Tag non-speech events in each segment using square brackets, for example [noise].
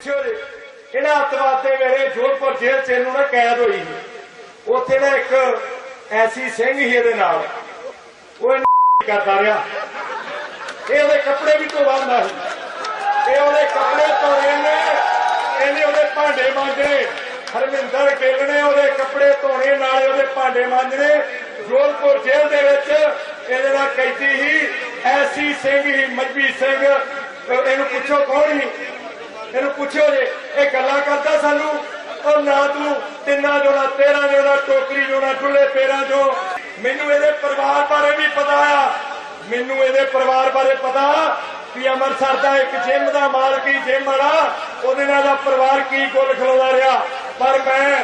ਪੁੱਛਿਓ ਜੀ ਇਹਨਾਂ ਅੱਤਵਾਦ ਦੇ ਵੇਲੇ ਜੋਧਪੁਰ ਜੇਲ੍ਹ ਚ ਇਹਨੂੰ ਨਾ ਕੈਦ ਹੋਈ ਸੀ, ਉੱਥੇ ਨਾ ਇੱਕ ਐਸੀ ਸਿੰਘ ਹੀ ਇਹਦੇ ਨਾਲ। ਉਹ ਇਹਨੂੰ [laughs] ਕਰਦਾ ਰਿਹਾ। ਇਹ ਉਹਦੇ ਕੱਪੜੇ ਵੀ ਧੋਵਾਂਦਾ ਸੀ। ਇਹ ਉਹਦੇ ਕੱਪੜੇ ਧੋਣੇ ਨੇ, ਇਹਨੇ ਉਹਦੇ ਭਾਂਡੇ ਮਾਂਜਣੇ, ਹਰਮਿੰਦਰ ਗਿੱਲ ਨੇ ਉਹਦੇ ਕੱਪੜੇ ਧੋਣੇ, ਨਾਲੇ ਉਹਦੇ ਭਾਂਡੇ ਮਾਂਜਣੇ। ਜੋਧਪੁਰ ਜੇਲ੍ਹ ਦੇ ਵਿੱਚ ਇਹਦੇ ਨਾਲ ਕੈਦੀ ਹੀ ਐਸੀ ਸਿੰਘ ਹੀ ਮਜਬੀ ਸਿੰਘ। ਇਹਨੂੰ ਪੁੱਛੋ ਕੌਣ ਸੀ? ਇਹਨੂੰ ਪੁੱਛਿਓ ਜੇ, ਇਹ ਗੱਲਾਂ ਕਰਦਾ ਸਾਨੂੰ? ਉਹ ਨਾ ਤੂੰ ਤਿੰਨਾਂ ਜੋ ਤੇਰਾਂ ਜੋ ਨਾ ਟੋਕਰੀ ਜੋ ਨਾ ਪੇਰਾਂ ਜੋ ਮੈਨੂੰ ਇਹਦੇ ਪਰਿਵਾਰ ਬਾਰੇ ਵੀ ਪਤਾ ਆ। ਮੈਨੂੰ ਇਹਦੇ ਪਰਿਵਾਰ ਬਾਰੇ ਪਤਾ ਵੀ ਅੰਮ੍ਰਿਤਸਰ ਦਾ ਇੱਕ ਜਿੰਮ ਦਾ ਮਾਲਕ ਹੀ ਜਿਮ ਵਾਲਾ, ਉਹਦੇ ਨਾਲ ਦਾ ਪਰਿਵਾਰ ਕੀ ਗੁੱਲ ਖਲੋਦਾ ਰਿਹਾ। ਪਰ ਮੈਂ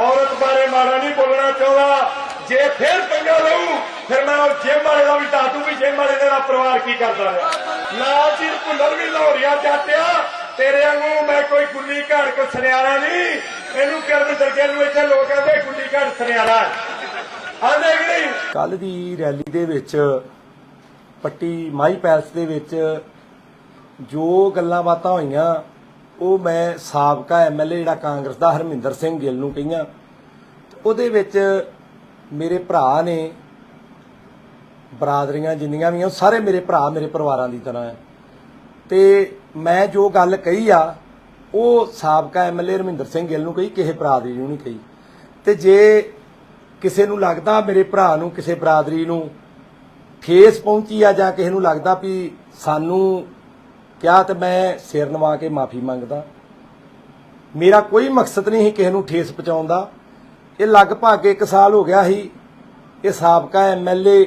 ਔਰਤ ਬਾਰੇ ਮਾੜਾ ਨਹੀਂ ਬੋਲਣਾ ਚਾਹੁੰਦਾ। ਜੇ ਫਿਰ ਪੰਗਾ ਲਊ ਫਿਰ ਮੈਂ ਉਹ ਜਿਮ ਵਾਲੇ ਦਾ ਵੀ ਦੱਸ ਦੂੰ ਵੀ ਜਿੰਮ ਵਾਲੇ ਦਾ ਪਰਿਵਾਰ ਕੀ ਕਰਦਾ ਰਿਹਾ ਨਾ ਚਿਰ ਭੁੱਲਰ ਵੀ ਲਾਹੌਰੀਆ ਜਾਟਿਆ ਤੇਰੇ ਵਾਂਗੂ ਮੈਂ ਕੋਈ ਗੁੱਲੀ ਘਾੜ ਕੋ ਸੁਨਿਆਰਾ ਨਹੀਂ। ਇਹਨੂੰ ਕਰਨ ਦਰਗੇ ਨੂੰ ਇੱਥੇ ਲੋਕ ਕਹਿੰਦੇ ਗੁੱਲੀ ਘਾੜ ਸੁਨਿਆਰਾ। ਆਂਦੇ ਕਿ ਨਹੀਂ? ਕੱਲ ਦੀ ਰੈਲੀ ਦੇ ਵਿੱਚ, ਪੱਟੀ ਮਾਈ ਪੈਲਸ ਦੇ ਵਿੱਚ ਜੋ ਗੱਲਾਂ ਬਾਤਾਂ ਹੋਈਆਂ, ਉਹ ਮੈਂ ਸਾਬਕਾ ਐਮਐਲਏ ਜਿਹੜਾ ਕਾਂਗਰਸ ਦਾ ਹਰਮਿੰਦਰ ਸਿੰਘ ਗਿੱਲ ਨੂੰ ਕਹੀਆਂ। ਉਹਦੇ ਵਿੱਚ ਮੇਰੇ ਭਰਾ ਨੇ ਬਰਾਦਰੀਆਂ ਜਿੰਨੀਆਂ ਵੀ ਆ ਸਾਰੇ ਮੇਰੇ ਭਰਾ ਮੇਰੇ ਪਰਿਵਾਰਾਂ ਦੀ ਤਰ੍ਹਾਂ ਹੈ ਤੇ ਮੈਂ ਜੋ ਗੱਲ ਕਹੀ ਆ, ਉਹ ਸਾਬਕਾ ਐਮਐਲਏ ਰਮਿੰਦਰ ਸਿੰਘ ਗਿੱਲ ਨੂੰ ਕਹੀ, ਕਿਸੇ ਬਰਾਦਰੀ ਨੂੰ ਨਹੀਂ ਕਹੀ। ਤੇ ਜੇ ਕਿਸੇ ਨੂੰ ਲੱਗਦਾ ਮੇਰੇ ਭਰਾ ਨੂੰ, ਕਿਸੇ ਬਰਾਦਰੀ ਨੂੰ ਠੇਸ ਪਹੁੰਚੀ ਆ ਜਾਂ ਕਿਸੇ ਨੂੰ ਲੱਗਦਾ ਵੀ ਸਾਨੂੰ ਕਿਹਾ ਤੇ ਮੈਂ ਸਿਰ ਨਵਾ ਕੇ ਮਾਫੀ ਮੰਗਦਾ, ਮੇਰਾ ਕੋਈ ਮਕਸਦ ਨਹੀਂ ਸੀ ਕਿਸੇ ਨੂੰ ਠੇਸ ਪਹੁੰਚਾਉਣ ਦਾ। ਇਹ ਲਗਭਗ 1 ਸਾਲ ਹੋ ਗਿਆ ਸੀ, ਇਹ ਸਾਬਕਾ ਐਮਐਲਏ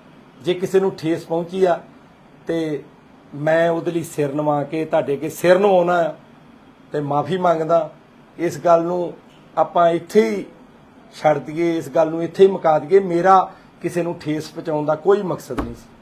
ਜੇ ਕਿਸੇ ਨੂੰ ਠੇਸ ਪਹੁੰਚੀ ਆ, ਤੇ ਮੈਂ ਉਹਦੇ ਲਈ ਸਿਰ ਨਵਾ ਕੇ ਤੁਹਾਡੇ ਅੱਗੇ ਸਿਰ ਨਵਾਉਣਾ ਆ, ਤੇ ਮਾਫੀ ਮੰਗਦਾ। ਇਸ ਗੱਲ ਨੂੰ ਆਪਾਂ ਇੱਥੇ ਹੀ ਛੱਡ ਦਈਏ, ਇਸ ਗੱਲ ਨੂੰ ਇੱਥੇ ਹੀ ਮੁਕਾ ਦਈਏ। ਮੇਰਾ ਕਿਸੇ ਨੂੰ ਠੇਸ ਪਹੁੰਚਾਉਣ ਦਾ ਕੋਈ ਮਕਸਦ ਨਹੀਂ ਸੀ।